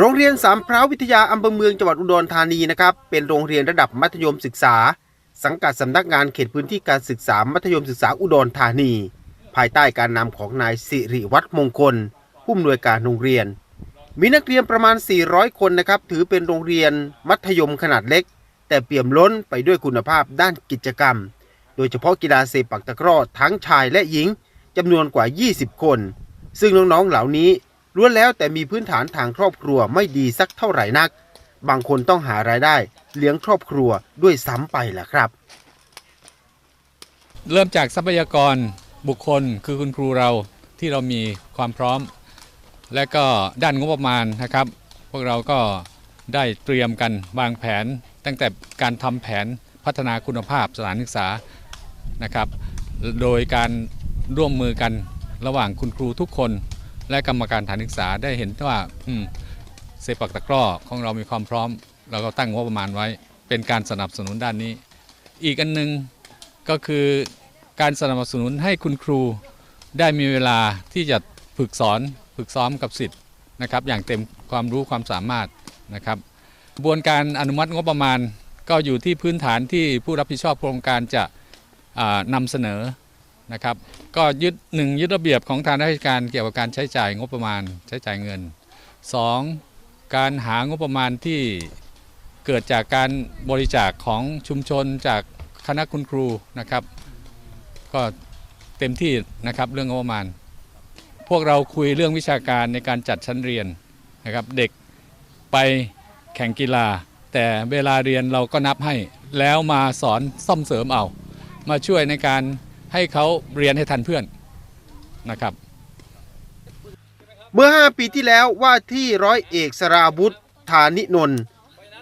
โรงเรียนสามพร้าววิทยาอำเภอเมืองจังหวัดอุดรธานีนะครับ เป็นโรงเรียนระดับมัธยมศึกษา สังกัดสำนักงานเขตพื้นที่การศึกษามัธยมศึกษาอุดรธานี ภายใต้การนำของนายสิริวัฒน์มงคล ผู้อำนวยการโรงเรียน มีนักเรียนประมาณ 400 คนนะครับ ถือเป็นโรงเรียนมัธยมขนาดเล็ก แต่เปี่ยมล้นไปด้วยคุณภาพด้านกิจกรรม โดยเฉพาะกีฬาเซปักตะกร้อทั้งชายและหญิงจำนวนกว่า 20 คน ซึ่งน้องๆเหล่านี้ ล้วนแล้วแต่มีพื้นฐานทางครอบครัวไม่ดีสักเท่าไหร่นัก บางคนต้องหารายได้ เลี้ยงครอบครัวด้วยซ้ำไปแหละครับ เริ่มจากทรัพยากรบุคคลคือคุณครูเราที่เรามีความพร้อม และก็ด้านงบประมาณนะครับ พวกเราก็ได้เตรียมกันวางแผน ตั้งแต่การทำแผนพัฒนาคุณภาพสถานศึกษานะครับ โดยการร่วมมือกันระหว่างคุณครูทุกคน และกรรมการสถานศึกษาได้เห็นว่าเซปักตะกร้อของเรามีความพร้อม เราก็ตั้งงบประมาณไว้ เป็นการสนับสนุนด้านนี้ อีกอันหนึงก็คือการสนับสนุนให้คุณครูได้มีเวลาที่จะฝึกสอนฝึกซ้อมกับสิทธิ์นะครับ อย่างเต็มความรู้ความสามารถนะครับกระบวนการอนุมัติงบประมาณก็อยู่ที่พื้นฐานที่ผู้รับผิดชอบโครงการจะอ่านำเสนอ นะครับ ก็ยึดหนึ่งยึดระเบียบของทางราชการเกี่ยวกับการใช้จ่ายงบประมาณใช้จ่ายเงินสองการหางบประมาณที่เกิดจากการบริจาคของชุมชนจากคณะคุณครูนะครับ ก็เต็มที่นะครับเรื่องงบประมาณ พวกเราคุยเรื่องวิชาการในการจัดชั้นเรียนนะครับ เด็กไปแข่งกีฬา แต่เวลาเรียนเราก็นับให้แล้วมาสอนซ่อมเสริมเอา มาช่วยในการ ให้เขาเรียนให้ทันเพื่อนนะครับ เมื่อ 5 ปีที่แล้วว่าที่ร้อยเอกสราวุธธานินนท์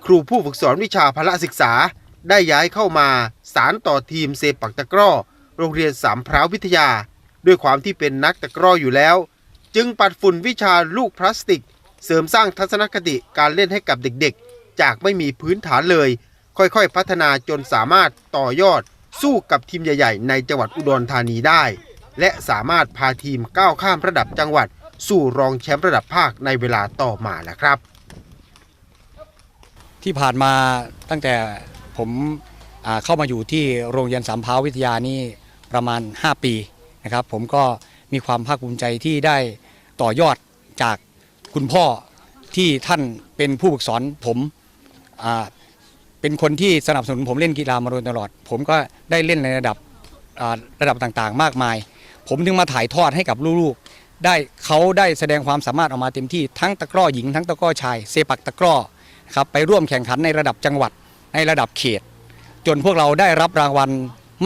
ครูผู้ฝึกสอนวิชาพละศึกษาได้ย้ายเข้ามาสารต่อทีมเซปักตะกร้อ โรงเรียนสามพร้าววิทยา ด้วยความที่เป็นนักตะกร้ออยู่แล้ว จึงปัดฝุ่นวิชาลูกพลาสติก เสริมสร้างทัศนคติการเล่นให้กับเด็กๆ จากไม่มีพื้นฐานเลย ค่อยๆพัฒนาจนสามารถต่อยอด สู้กับทีมใหญ่ ๆ ในจังหวัดอุดรธานีได้ และสามารถพาทีมก้าวข้ามระดับจังหวัด สู่รองแชมป์ระดับภาคในเวลาต่อมาแล้วครับ ที่ผ่านมาตั้งแต่ผมเข้ามาอยู่ที่โรงเรียนสามพาววิทยานี่ประมาณ 5 ปีนะครับ ผมก็มีความภาคภูมิใจที่ได้ต่อยอดจากคุณพ่อที่ท่านเป็นผู้ฝึกสอนผมอ่า เป็นคนที่สนับสนุนผมเล่นกีฬามาโดยตลอด ผมก็ได้เล่นในระดับระดับต่างๆ มากมาย ผมถึงมาถ่ายทอดให้กับลูกๆ ได้เขาได้แสดงความสามารถออกมาเต็มที่ทั้งตะกร้อหญิงทั้งตะกร้อชายเซปักตะกร้อครับไปร่วมแข่งขันในระดับจังหวัดในระดับเขต จนพวกเราได้รับรางวัล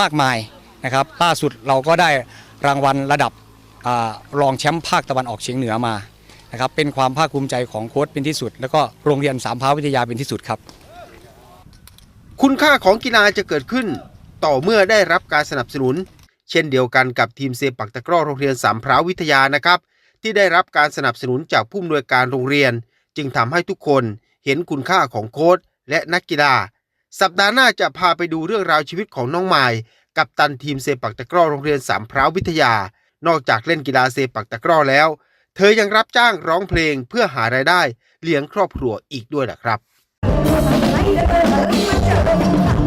มากมายนะครับล่าสุดเราก็ได้รางวัลระดับอรองแชมป์ภาคตะวันออกเฉียงเหนือมานะครับเป็นความภาคภูมิใจของโค้ชเป็นที่สุด แล้วก็โรงเรียนสามพร้าวิทยาเป็นที่สุดครับ คุณค่าของกีฬาจะเกิดขึ้น ต่อเมื่อได้รับการสนับสนุน เช่นเดียวกันกับทีมเซปักตะกร้อโรงเรียนสามพร้าววิทยานะครับ ที่ได้รับการสนับสนุนจากผู้อำนวยการโรงเรียน จึงทำให้ทุกคนเห็นคุณค่าของโค้ชและนักกีฬา สัปดาห์หน้าจะพาไปดูเรื่องราวชีวิตของน้องไมายกับตันทีมเซปักตะกร้อโรงเรียนสามพร้าววิทยา นอกจากเล่นกีฬาเซปักตะกร้อแล้ว เธอยังรับจ้างร้องเพลงเพื่อหารายได้เลี้ยงครอบครัวอีกด้วยนะครับ மனிதர்கள் வளர்ச்சி மற்றும்